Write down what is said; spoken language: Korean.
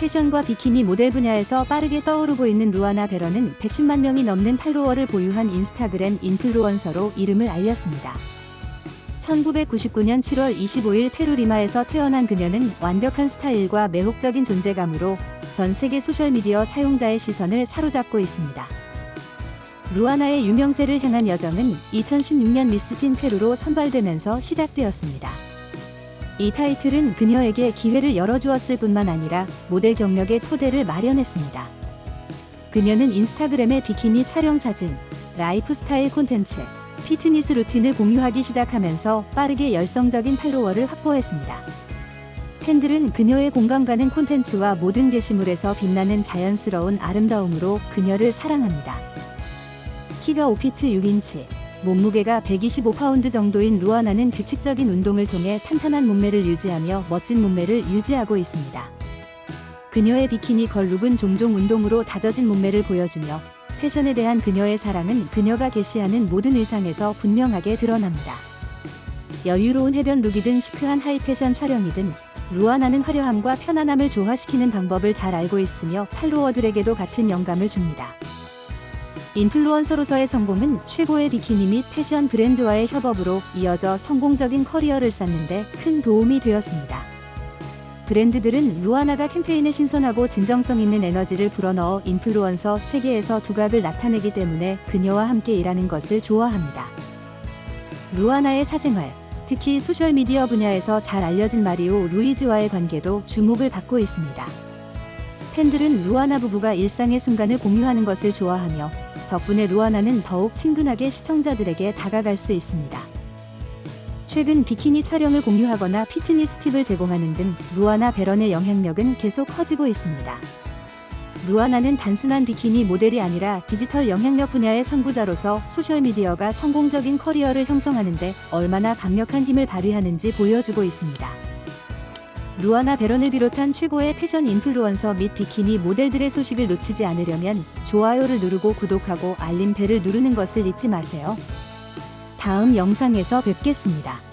패션과 비키니 모델 분야에서 빠르게 떠오르고 있는 루아나 베런은 110만 명이 넘는 팔로워를 보유한 인스타그램 인플루언서로 이름을 알렸습니다. 1999년 7월 25일 페루 리마에서 태어난 그녀는 완벽한 스타일과 매혹적인 존재감으로 전 세계 소셜미디어 사용자의 시선을 사로잡고 있습니다. 루아나의 유명세를 향한 여정은 2016년 미스틴 페루로 선발되면서 시작되었습니다. 이 타이틀은 그녀에게 기회를 열어주었을 뿐만 아니라 모델 경력의 토대를 마련했습니다. 그녀는 인스타그램의 비키니 촬영 사진, 라이프 스타일 콘텐츠, 피트니스 루틴을 공유하기 시작하면서 빠르게 열성적인 팔로워를 확보했습니다. 팬들은 그녀의 공감 가는 콘텐츠와 모든 게시물에서 빛나는 자연스러운 아름다움으로 그녀를 사랑합니다. 키가 5피트 6인치, 몸무게가 125파운드 정도인 루아나는 규칙적인 운동을 통해 탄탄한 몸매를 유지하며 멋진 몸매를 유지하고 있습니다. 그녀의 비키니 걸룩은 종종 운동으로 다져진 몸매를 보여주며 패션에 대한 그녀의 사랑은 그녀가 게시하는 모든 의상에서 분명하게 드러납니다. 여유로운 해변 룩이든 시크한 하이 패션 촬영이든 루아나는 화려함과 편안함을 조화시키는 방법을 잘 알고 있으며 팔로워들에게도 같은 영감을 줍니다. 인플루언서로서의 성공은 최고의 비키니 및 패션 브랜드와의 협업으로 이어져 성공적인 커리어를 쌓는데 큰 도움이 되었습니다. 브랜드들은 루아나가 캠페인에 신선하고 진정성 있는 에너지를 불어넣어 인플루언서 세계에서 두각을 나타내기 때문에 그녀와 함께 일하는 것을 좋아합니다. 루아나의 사생활, 특히 소셜미디어 분야에서 잘 알려진 마리오 루이즈와의 관계도 주목을 받고 있습니다. 팬들은 루아나 부부가 일상의 순간을 공유하는 것을 좋아하며 덕분에 루아나는 더욱 친근하게 시청자들에게 다가갈 수 있습니다. 최근 비키니 촬영을 공유하거나 피트니스 팁을 제공하는 등 루아나 베런의 영향력은 계속 커지고 있습니다. 루아나는 단순한 비키니 모델이 아니라 디지털 영향력 분야의 선구자로서 소셜미디어가 성공적인 커리어를 형성하는데 얼마나 강력한 힘을 발휘하는지 보여주고 있습니다. 루아나 베런을 비롯한 최고의 패션 인플루언서 및 비키니 모델들의 소식을 놓치지 않으려면 좋아요를 누르고 구독하고 알림벨을 누르는 것을 잊지 마세요. 다음 영상에서 뵙겠습니다.